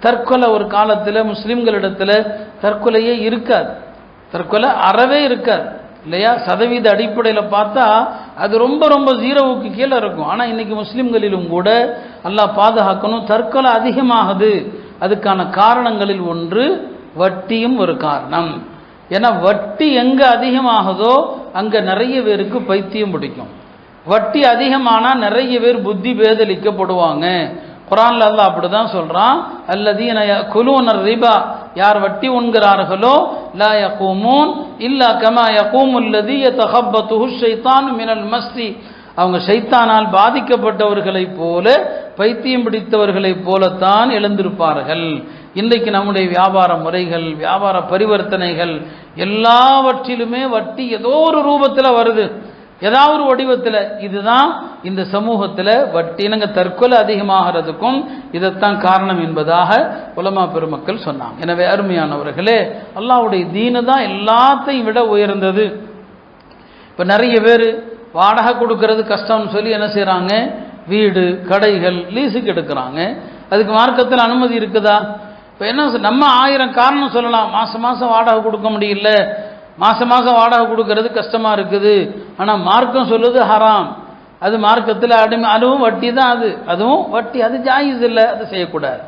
தற்கொலை ஒரு காலத்தில் முஸ்லீம்களிடத்தில் தற்கொலையே இருக்காது. தற்கொலை அறவே இருக்காது. இல்லையா? சதவீத அடிப்படையில் பார்த்தா அது ரொம்ப ரொம்ப ஜீரோவுக்கு கீழே இருக்கும். ஆனால் இன்றைக்கி முஸ்லீம்களிலும் கூட எல்லாம் பாதுகாக்கணும். தற்கொலை அதிகமாகுது. அதுக்கான காரணங்களில் ஒன்று வட்டியும் ஒரு காரணம். ஏன்னா வட்டி எங்கே அதிகமாகுதோ அங்கே நிறைய பேருக்கு பைத்தியம் பிடிக்கும். வட்டி அதிகமானால் நிறைய பேர் புத்தி பேதலிக்கப்படுவாங்க. குரான்ல அல்லாஹ் அப்படிதான் சொல்றான் அல்லதீன குலூனர் ரிபா யார் வட்டி உண்கிறார்களோ லா யகூமூன் இல்லா கமா யகூம் லதி யதகப்பத்துஹு ஷைத்தான் மினல் மஸ்தி அவங்க ஷைத்தானால் பாதிக்கப்பட்டவர்களைப் போல பைத்தியம் பிடித்தவர்களைப் போலத்தான் எழுந்திருப்பார்கள். இன்றைக்கு நம்முடைய வியாபார முறைகள் வியாபார பரிவர்த்தனைகள் எல்லாவற்றிலுமே வட்டி ஏதோ ஒரு ரூபத்தில் வருது. ஏதாவது ஒரு வடிவத்தில் இதுதான் இந்த சமூகத்தில் வட்டினங்க தற்கொலை அதிகமாகிறதுக்கும் இதைத்தான் காரணம் என்பதாக உலமா பெருமக்கள் சொன்னாங்க. எனவே அருமையானவர்களே அல்லாவுடைய தீனு தான் எல்லாத்தையும் விட உயர்ந்தது. இப்போ நிறைய பேர் வாடகை கொடுக்கறது கஷ்டம்னு சொல்லி என்ன செய்கிறாங்க வீடு கடைகள் லீஸுக்கு எடுக்கிறாங்க. அதுக்கு மார்க்கத்தில் அனுமதி இருக்குதா? இப்போ என்ன நம்ம ஆயிரம் காரணம் சொல்லலாம். மாதம் மாதம் வாடகை கொடுக்க முடியல. மாதம் மாதம் வாடகை கொடுக்கறது கஷ்டமாக இருக்குது. ஆனால் மார்க்கம் சொல்லுது ஹராம். அது மார்க்கத்தில் அடிமை அதுவும் வட்டி தான் அது. அதுவும் வட்டி. அது ஜாயிஸ் இல்லை. அது செய்யக்கூடாது.